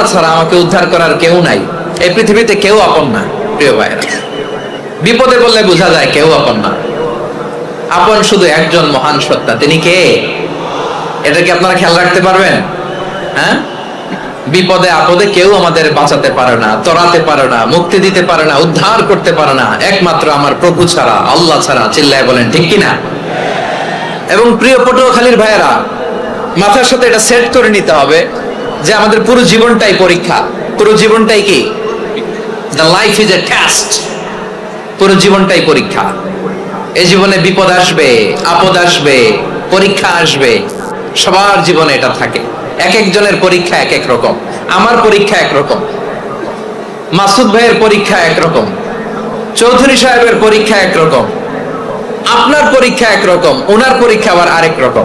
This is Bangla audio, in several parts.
আল্লাহ ছাড়া আমাকে উদ্ধার করার কেউ নাই। এই পৃথিবীতে কেউ আপন না, প্রিয় ভাইরা বিপদে বললে বোঝা যায় কেউ আপন না। আপন শুধু একজন মহান সত্তা, তিনি কে? এটা কি আপনারা খেয়াল রাখতে পারবেন? হ্যাঁ? বিপদে, আপদে কেউ আমাদের বাঁচাতে পারে না, তরাতে পারে না, মুক্তি দিতে পারে না, উদ্ধার করতে পারে না। একমাত্র আমার প্রভু ছাড়া, আল্লাহ ছাড়া, চিল্লায় বলেন, ঠিক কিনা? এবং প্রিয় পটুয়াখালীর ভাইয়েরা, মাথার সাথে এটা সেট করে নিতে হবে। যে আমাদের পুরো জীবনটাই পরীক্ষা। পুরো জীবনটাই কি? The life is a test পুরো জীবনটাই পরীক্ষা। এই জীবনে বিপদ আসবে, আপদ আসবে, পরীক্ষা আসবে। সবার জীবনে এটা থাকে। এক একজনের পরীক্ষা এক এক রকম। আমার পরীক্ষা এক রকম। মাসুদ ভাইয়ের পরীক্ষা একরকম চৌধুরী সাহেবের পরীক্ষা একরকম আপনার পরীক্ষা একরকম ওনার পরীক্ষা আবার আরেক রকম।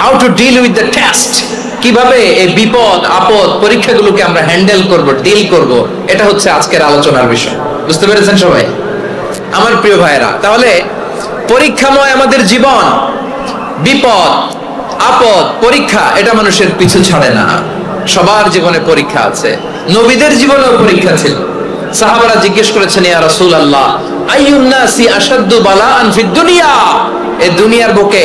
How to deal with the test কীভাবে এই বিপদ, আপদ পরীক্ষাগুলোকে আমরা হ্যান্ডেল করব ডিল করব, এটা হচ্ছে আজকের আলোচনার বিষয়। বুঝতে পেরেছেন সবাই? আমার প্রিয় ভাইয়েরা, তাহলে পরীক্ষাময় আমাদের জীবন, বিপদ, আপদ, পরীক্ষা, এটা মানুষের পিছু ছাড়ে না। সবার জীবনে পরীক্ষা আছে। নবীদের জীবনেও পরীক্ষা ছিল। সাহাবারা জিজ্ঞেস করেছেন, ইয়া রাসূল আল্লাহ আইয়ুন্নাসি আসাদ্দু বালাআন ফিদ দুনিয়া? এই দুনিয়ার বুকে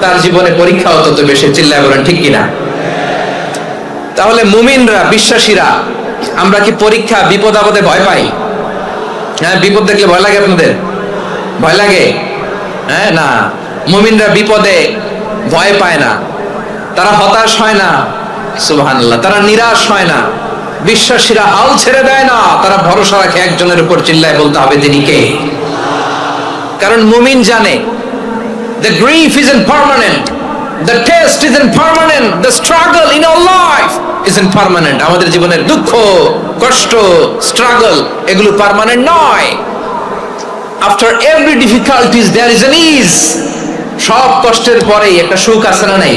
তার জীবনে পরীক্ষাও তত বেশি চিল্লায় বলেন, ঠিক কিনা? তাহলে মুমিনরা, বিশ্বাসীরা, আমরা কি পরীক্ষা বিপদ আপদে ভয় পাই? হ্যাঁ বিপদ দেখলে ভয় লাগে আপনাদের? ভয় লাগে? হ্যাঁ না। মুমিনরা বিপদে ভয় পায় না। তারা হতাশ হয় না, সুবহানাল্লাহ। তারা নিরাশ হয় না। বিশ্বাসীরা হাল ছেড়ে দেয় না। তারা ভরসা রাখে একজনের উপর চিল্লায় বলতে হবে তিনি কে? কারণ মুমিন জানে the grief in permanent the test is in permanent the struggle in our life is আমাদের জীবনের দুঃখ, কষ্ট স্ট্রাগল এগুলো পার্মানেন্ট নয়। After every difficulties there is an ease সব কষ্টের পরেই একটা সুখ আছে না নাই?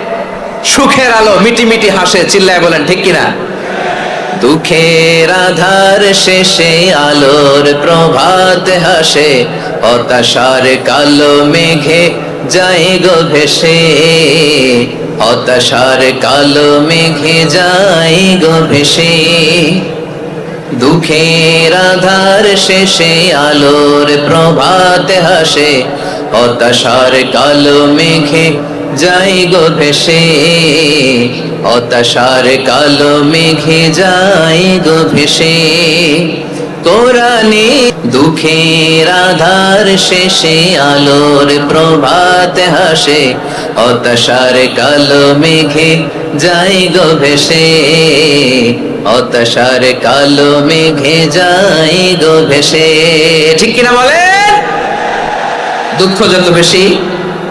সুখের আলো, মিটি মিটি হাসে, চিল্লায় বলেন, ঠিক কিনা? দুঃখের আধার শেষে আলোর প্রভাত হাসে, হতাশার কালো মেঘে যায় গো ভেসে। হতাশার কালো মেঘে যায় গো ভেসে। দুঃখের আধার শেষে আলোর প্রভাত হাসে, হতাশার কালো মেঘে যাই গো ভেসে, হতাশার কালো মেঘে যাই গো ভেসে। কোরআনে দুঃখের আধার শেষে, আলোর প্রভাত হাসে। হতাশার কালো মেঘে যাই গো ভেসে, হতাশার কালো মেঘে যাই গো ভেসে। ঠিক কিনা বলেন? দুঃখ যত বেশি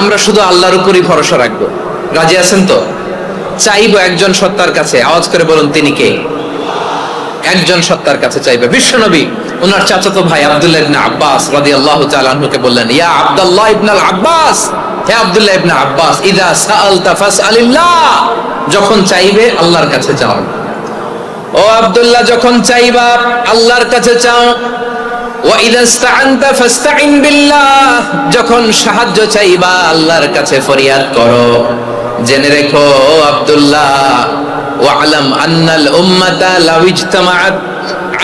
আমরা শুধু আল্লাহর উপরই ভরসা রাখব। রাজি আছেন তো? চাইব একজন সত্তার কাছে। আওয়াজ করে বলুন, তিনি কে? একজন সত্তার কাছে চাইবে। বিশ্বনবী ওনার চাচাতো ভাই আব্দুল্লাহ ইবনে আব্বাস রাদিয়াল্লাহু তাআলা আনহুকে বললেন, ইয়া আব্দুল্লাহ ইবনে আল আব্বাস, হে আব্দুল্লাহ ইবনে আব্বাস, ইদা সাআলতা ফাসআলিল্লাহ। যখন চাইবে আল্লাহর কাছে চাও ও আব্দুল্লাহ, যখন চাইবা আল্লাহর কাছে চাও যখন সাহায্য চাইবা, আল্লাহর কাছে ফরিয়াদ করো। জেনে রেখো, আব্দুল্লাহ, ওয়ালাম আন্নাল উম্মাতা লাউ ইজতামাআত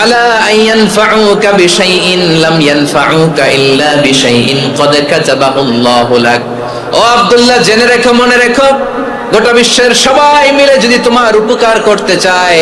আলা আন ইয়ানফাউকা বিশাইইন, লাম ইয়ানফাউকা ইল্লা বিশাইইন, কদ কাতাবাহুল্লাহু লাক। ও আব্দুল্লাহ, জেনে রেখো, মনে রেখো, গোটা বিশ্বের সবাই মিলে যদি তোমার উপকার করতে চায়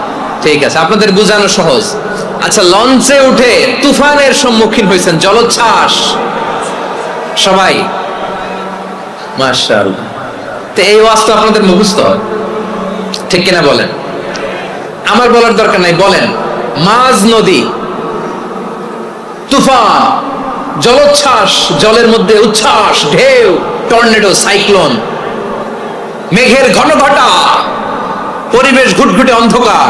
ঠিক আছে, আপনাদের বোঝানো সহজ। আচ্ছা লঞ্চে উঠে তুফানের সম্মুখীন হয়েছেন জলোচ্ছ্বাস। সবাই? মাশাআল্লাহ। তো এই ওয়াজ তো আপনাদের মুখস্থ ঠিক কিনা বলেন? আমার বলার দরকার নাই, বলেন। মাঝ নদী, তুফান, জলোচ্ছ্বাস, জলের মধ্যে উচ্ছ্বাস, ঢেউ, টর্নেডো, সাইক্লোন, মেঘের ঘন ঘটা পরিবেশ ঘুটঘুটে অন্ধকার।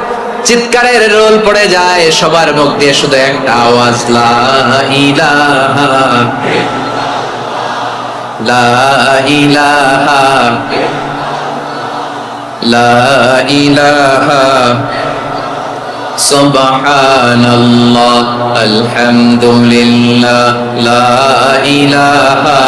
চিৎকারের রোল পড়ে যায় সবার মুখ দিয়ে শুধু একটা আওয়াজ লা আলহামদুলিল্লাহ লা ইলাহা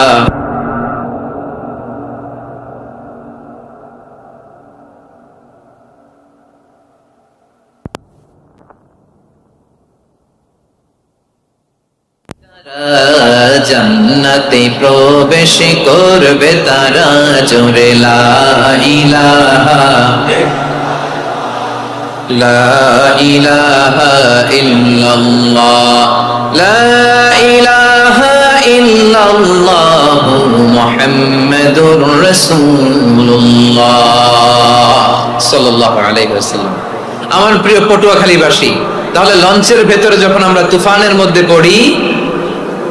জান্নাতে প্রবেশ করবে, তারা জোরে আমার প্রিয় পটুয়াখালীবাসী, তাহলে লঞ্চের ভেতরে যখন আমরা তুফানের মধ্যে পড়ি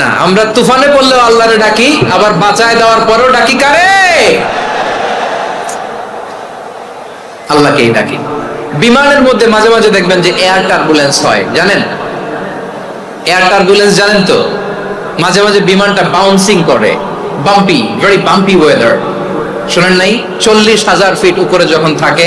না, আমরা তুফানে পড়লেও আল্লাহরে ডাকি, আবার বাঁচায় দেওয়ার পরেও ডাকি কারে? আল্লাহকেই ডাকি। বিমানের মধ্যে মাঝে মাঝে দেখবেন যে এয়ার টার্বুলেন্স হয়, জানেন? এয়ার টার্বুলেন্স জানেন তো? মাঝে মাঝে বিমানটা বাউন্সিং করে বাম্পি ভেরি বাম্পি ওয়েদার শোনেন নাই? চল্লিশ হাজার ফিট উপরে যখন থাকে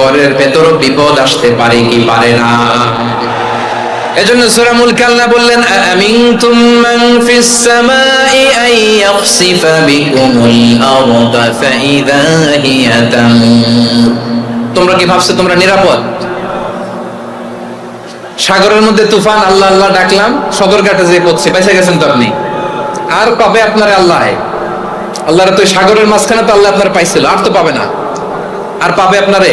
ঘরের ভেতরও বিপদ আসতে পারে কি পারে না। এজন্য সূরা মুলক আল্লাহ বললেন, আমিনতুম মান ফিস সামাই আই ইয়াখসিফা বিকুমুল আরদা, ফাইদা হিয়া তামুর তোমরা কি ভাবছ তোমরা নিরাপদ? সাগরের মধ্যে তুফান, আল্লাহ আল্লাহ ডাকলাম, সদরঘাটে যে পড়ছে বেঁচে গেছেন তো আপনি। আর পাবে আপনার আল্লাহ? আল্লাহর তো সাগরের মাঝখানে তো আল্লাহ আপনার পাইছিল, আর তো পাবে না। আর পাবে আপনারে?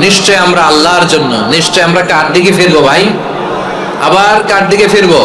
নিশ্চয় আমরা আল্লাহর জন্য নিশ্চয় আমরা কার দিকে ফিরবো ভাই? আবার কার দিকে ফিরবো?